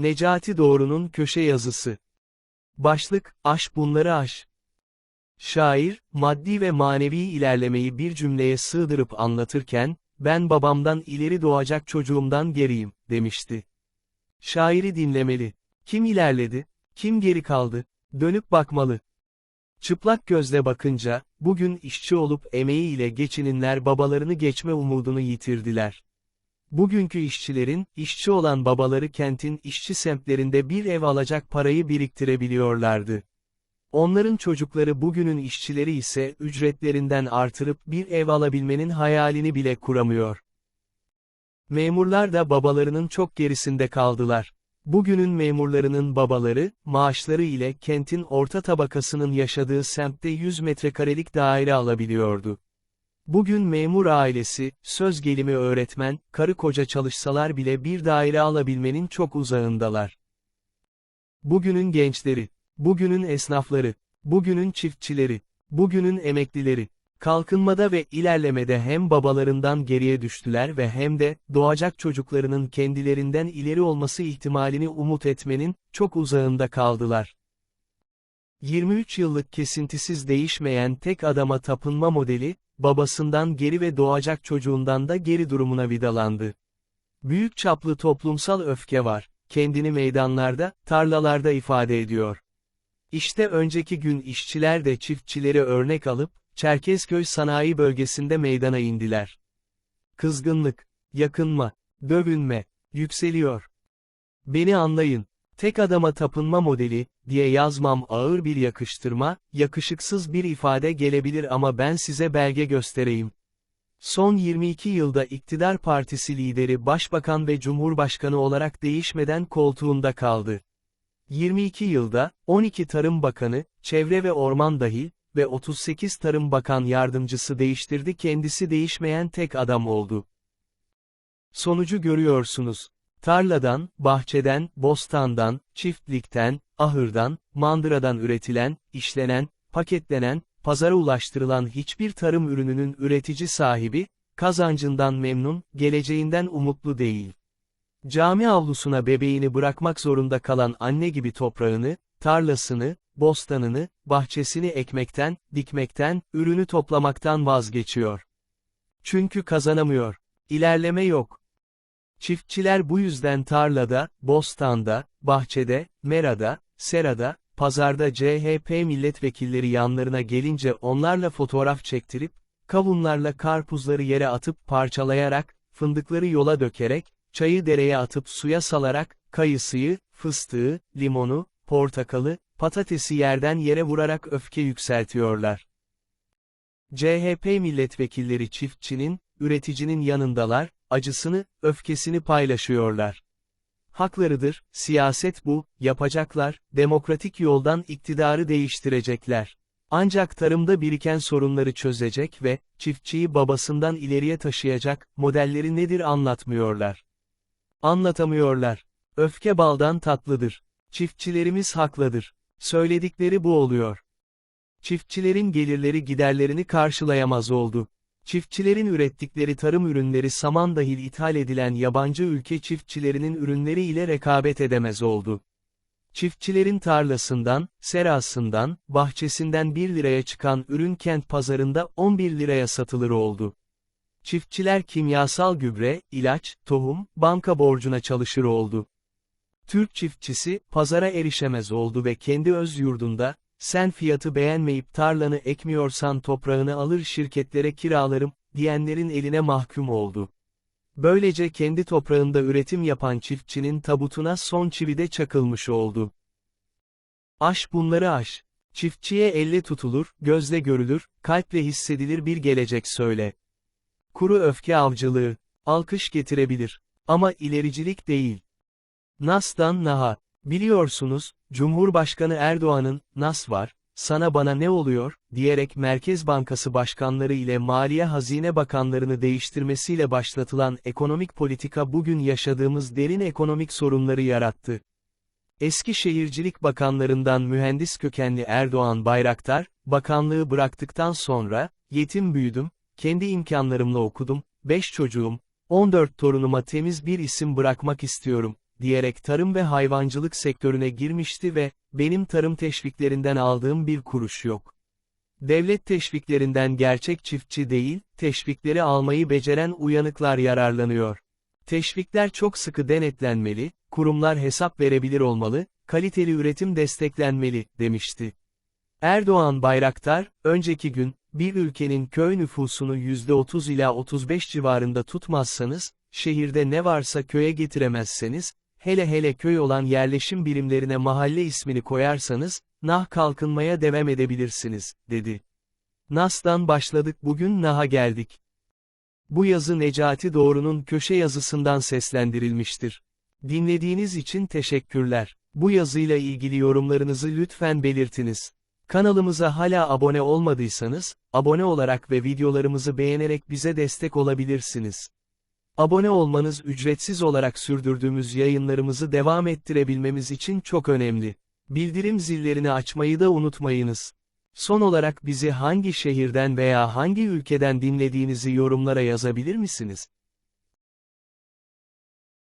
Necati Doğru'nun köşe yazısı. Başlık, aş bunları aş. Şair, maddi ve manevi ilerlemeyi bir cümleye sığdırıp anlatırken, ben babamdan ileri doğacak çocuğumdan geriyim, demişti. Şairi dinlemeli. Kim ilerledi? Kim geri kaldı? Dönüp bakmalı. Çıplak gözle bakınca, bugün işçi olup emeğiyle geçininler babalarını geçme umudunu yitirdiler. Bugünkü işçilerin, işçi olan babaları kentin işçi semtlerinde bir ev alacak parayı biriktirebiliyorlardı. Onların çocukları bugünün işçileri ise ücretlerinden artırıp bir ev alabilmenin hayalini bile kuramıyor. Memurlar da babalarının çok gerisinde kaldılar. Bugünün memurlarının babaları, maaşları ile kentin orta tabakasının yaşadığı semtte 100 metrekarelik daire alabiliyordu. Bugün memur ailesi, söz gelimi öğretmen, karı koca çalışsalar bile bir daire alabilmenin çok uzağındalar. Bugünün gençleri, bugünün esnafları, bugünün çiftçileri, bugünün emeklileri, kalkınmada ve ilerlemede hem babalarından geriye düştüler ve hem de, doğacak çocuklarının kendilerinden ileri olması ihtimalini umut etmenin, çok uzağında kaldılar. 23 yıllık kesintisiz değişmeyen tek adama tapınma modeli, babasından geri ve doğacak çocuğundan da geri durumuna vidalandı. Büyük çaplı toplumsal öfke var, kendini meydanlarda, tarlalarda ifade ediyor. İşte önceki gün işçiler de çiftçileri örnek alıp, Çerkezköy sanayi bölgesinde meydana indiler. Kızgınlık, yakınma, dövünme, yükseliyor. Beni anlayın, tek adama tapınma modeli, diye yazmam ağır bir yakıştırma, yakışıksız bir ifade gelebilir ama ben size belge göstereyim. Son 22 yılda iktidar partisi lideri başbakan ve cumhurbaşkanı olarak değişmeden koltuğunda kaldı. 22 yılda, 12 Tarım Bakanı, Çevre ve Orman dahil, ve 38 Tarım Bakan Yardımcısı değiştirdi kendisi değişmeyen tek adam oldu. Sonucu görüyorsunuz. Tarladan, bahçeden, bostandan, çiftlikten, ahırdan, mandıradan üretilen, işlenen, paketlenen, pazara ulaştırılan hiçbir tarım ürününün üretici sahibi, kazancından memnun, geleceğinden umutlu değil. Cami avlusuna bebeğini bırakmak zorunda kalan anne gibi toprağını, tarlasını, bostanını, bahçesini ekmekten, dikmekten, ürünü toplamaktan vazgeçiyor. Çünkü kazanamıyor. İlerleme yok. Çiftçiler bu yüzden tarlada, bostanda, bahçede, merada, serada, pazarda CHP milletvekilleri yanlarına gelince onlarla fotoğraf çektirip, kavunlarla karpuzları yere atıp parçalayarak, fındıkları yola dökerek, çayı dereye atıp suya salarak, kayısıyı, fıstığı, limonu, portakalı, patatesi yerden yere vurarak öfke yükseltiyorlar. CHP milletvekilleri çiftçinin, üreticinin yanındalar, acısını, öfkesini paylaşıyorlar. Haklarıdır, siyaset bu, yapacaklar, demokratik yoldan iktidarı değiştirecekler. Ancak tarımda biriken sorunları çözecek ve, çiftçiyi babasından ileriye taşıyacak, modelleri nedir anlatmıyorlar. Anlatamıyorlar. Öfke baldan tatlıdır. Çiftçilerimiz haklıdır. Söyledikleri bu oluyor. Çiftçilerin gelirleri giderlerini karşılayamaz oldu. Çiftçilerin ürettikleri tarım ürünleri saman dahil ithal edilen yabancı ülke çiftçilerinin ürünleri ile rekabet edemez oldu. Çiftçilerin tarlasından, serasından, bahçesinden 1 liraya çıkan ürün kent pazarında 11 liraya satılır oldu. Çiftçiler kimyasal gübre, ilaç, tohum, banka borcuna çalışır oldu. Türk çiftçisi, pazara erişemez oldu ve kendi öz yurdunda, sen fiyatı beğenmeyip tarlanı ekmiyorsan toprağını alır şirketlere kiralarım, diyenlerin eline mahkum oldu. Böylece kendi toprağında üretim yapan çiftçinin tabutuna son çivide çakılmış oldu. Aş bunları aş. Çiftçiye elle tutulur, gözle görülür, kalple hissedilir bir gelecek söyle. Kuru öfke avcılığı, alkış getirebilir. Ama ilericilik değil. Nas'tan Naha. Biliyorsunuz, Cumhurbaşkanı Erdoğan'ın, Nas var, sana bana ne oluyor, diyerek Merkez Bankası başkanları ile Maliye Hazine Bakanlarını değiştirmesiyle başlatılan ekonomik politika bugün yaşadığımız derin ekonomik sorunları yarattı. Eski Şehircilik Bakanlarından mühendis kökenli Erdoğan Bayraktar, bakanlığı bıraktıktan sonra, yetim büyüdüm, kendi imkanlarımla okudum, 5 çocuğum, 14 torunuma temiz bir isim bırakmak istiyorum, diyerek tarım ve hayvancılık sektörüne girmişti ve, benim tarım teşviklerinden aldığım bir kuruş yok. Devlet teşviklerinden gerçek çiftçi değil, teşvikleri almayı beceren uyanıklar yararlanıyor. Teşvikler çok sıkı denetlenmeli, kurumlar hesap verebilir olmalı, kaliteli üretim desteklenmeli, demişti. Erdoğan Bayraktar, önceki gün, bir ülkenin köy nüfusunu %30 ila 35 civarında tutmazsanız, şehirde ne varsa köye getiremezseniz, hele hele köy olan yerleşim birimlerine mahalle ismini koyarsanız, nah kalkınmaya devam edebilirsiniz, dedi. Nas'tan başladık bugün Nah'a geldik. Bu yazı Necati Doğru'nun köşe yazısından seslendirilmiştir. Dinlediğiniz için teşekkürler. Bu yazıyla ilgili yorumlarınızı lütfen belirtiniz. Kanalımıza hala abone olmadıysanız, abone olarak ve videolarımızı beğenerek bize destek olabilirsiniz. Abone olmanız ücretsiz olarak sürdürdüğümüz yayınlarımızı devam ettirebilmemiz için çok önemli. Bildirim zillerini açmayı da unutmayınız. Son olarak bizi hangi şehirden veya hangi ülkeden dinlediğinizi yorumlara yazabilir misiniz?